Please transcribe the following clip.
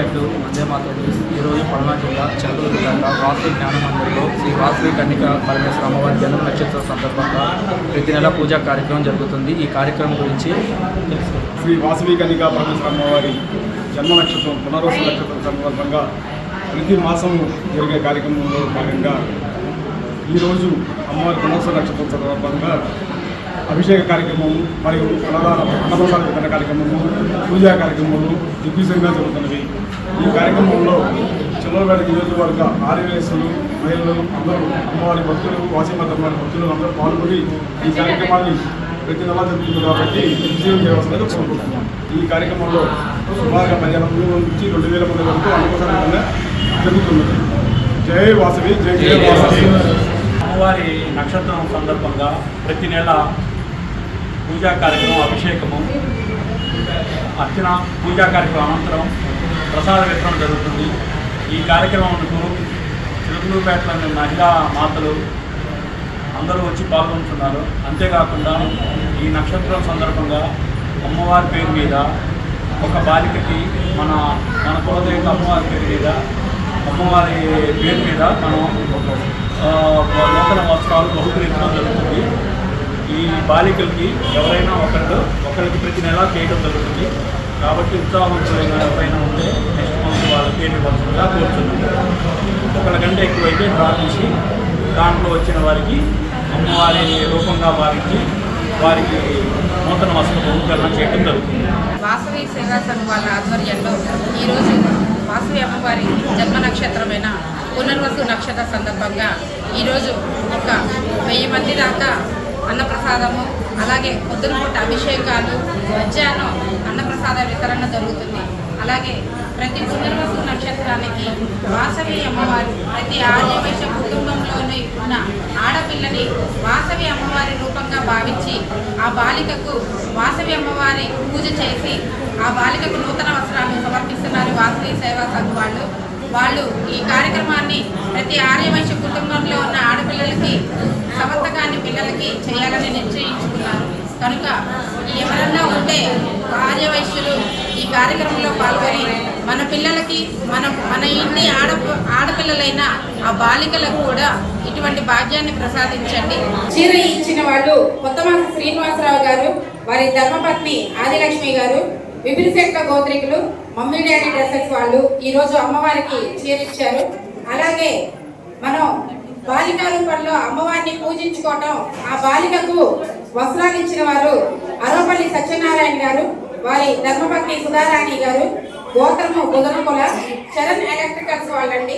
Jail Vande Mataram ఈరోజు పల్నాడు జిల్లా చంద్రూరు జిల్లా వాసవి జ్ఞాన మందిర్లో శ్రీ వాసవి కన్నిక పరమేశ్వర అమ్మవారి జన్మ నక్షత్ర సందర్భంగా ప్రతి నెల పూజా కార్యక్రమం జరుగుతుంది. ఈ కార్యక్రమం గురించి శ్రీ వాసవి కన్నిక పరమేశ్వర అమ్మవారి జన్మ నక్షత్రం పునర్వస నక్షత్రం సందర్భంగా ప్రతి మాసం జరిగే కార్యక్రమంలో భాగంగా ఈరోజు అమ్మవారి పునర్వస నక్షత్రం సందర్భంగా అభిషేక కార్యక్రమం మరియు అన్నదాన అన్నప్రసాద వితరణ కార్యక్రమము పూజా కార్యక్రమాలు దిగ్విజయంగా జరుగుతున్నవి. ఈ కార్యక్రమంలో చిల్లరపేట నియోజకవర్గ ఆర్యవేసులు మహిళలు అందరూ అమ్మవారి భక్తులు వాసీమాత అమ్మవారి భక్తులు అందరూ పాల్గొని ఈ కార్యక్రమాన్ని ప్రతి నెలా జరుగుతుంది కాబట్టి విజయం చేయవలసిందిగా కోరుకుంటున్నాం. ఈ కార్యక్రమంలో సుమారుగా పదిహేను వందల నుంచి రెండు వేల మంది వరకు అనుకోసారి జరుగుతున్నది. జై వాసవి జై జై వాసవి. అమ్మవారి నక్షత్రం సందర్భంగా ప్రతి నెల పూజా కార్యక్రమం అభిషేకము అర్చన పూజా కార్యక్రమం అనంతరం ప్రసాద వితరణ జరుగుతుంది. ఈ కార్యక్రమంకు చిలుకలూరుపేటలోని మహిళా మాతలు అందరూ వచ్చి పాల్గొంటున్నారు. అంతేకాకుండా ఈ నక్షత్రం సందర్భంగా అమ్మవారి పేరు మీద ఒక బాలికకి మన మన కులదేవిత అమ్మవారి పేరు మీద అమ్మవారి పేరు మీద మనం నూతన వస్త్రాలు బహుకరించడం జరుగుతుంది. ఈ బాలికలకి ఎవరైనా ఒకళ్ళు ఒకరికి ప్రతి నెల చేయడం జరుగుతుంది. కాబట్టి ఉత్సాహం పైన ఉంటే నెక్స్ట్ మంత్ వాళ్ళ పేరు ఇవ్వాల్సిందిగా కోరుతున్నాం ఒకరికంటే ఎక్కువైతే డ్రా తీసి దాంట్లో వచ్చిన వారికి అమ్మవారి రూపంగా భావించి వారికి నూతన వస్త్ర ఉపకరణ చేయడం జరుగుతుంది. వాసవి సేవా సంఘం వాళ్ళ ఆధ్వర్యంలో ఈరోజు వాసవి అమ్మవారి జన్మ నక్షత్రమైన పునర్వసు నక్షత్ర సందర్భంగా ఈరోజు ఒక వెయ్యి మంది దాకా అన్నప్రసాదము అలాగే పొద్దున పూట అభిషేకాలు మధ్యాహ్నం అన్నప్రసాద వితరణ జరుగుతుంది. అలాగే ప్రతి పునర్వసు నక్షత్రానికి వాసవి అమ్మవారు ప్రతి ఆర్యవైశ్య కుటుంబంలోని ఉన్న ఆడపిల్లని వాసవి అమ్మవారి రూపంగా భావించి ఆ బాలికకు వాసవి అమ్మవారి పూజ చేసి ఆ బాలికకు నూతన వస్త్రాలను సమర్పిస్తున్నారు వాసవి సేవా సంఘ వాళ్ళు వాళ్ళు ఈ కార్యక్రమాన్ని ప్రతి ఆర్యవైశ్య కుటుంబంలో ఉన్న ఆడపిల్లలకి సమర్థకాన్ని పిల్లలకి చేయాలని నిశ్చయించుకున్నారు. కనుక ఎవరన్నా ఉంటే ఆర్యవైశ్యులు ఈ కార్యక్రమంలో పాల్గొని మన పిల్లలకి మన మన ఇంటి ఆడ ఆడపిల్లలైన ఆ బాలికలకు కూడా ఇటువంటి భాగ్యాన్ని ప్రసాదించండి. చీర ఇచ్చిన వాళ్ళు కొత్తమాస శ్రీనివాసరావు గారు వారి ధర్మపత్ని ఆదిలక్ష్మి గారు విభిన్న గోత్రికులు మమ్మీ డాడీ డ్రెస్సెస్ వాళ్ళు ఈరోజు అమ్మవారికి చేరిచ్చారు. అలాగే మనం బాలిక రూపంలో అమ్మవారిని పూజించుకోవటం ఆ బాలికకు వస్త్రాలు ఇచ్చిన వారు అరోపల్లి సత్యనారాయణ గారు వారి ధర్మపత్ని సుధారాణి గారు గోత్రము బుధనకుల చరణ్ ఎలక్ట్రికల్స్ వాళ్ళండి.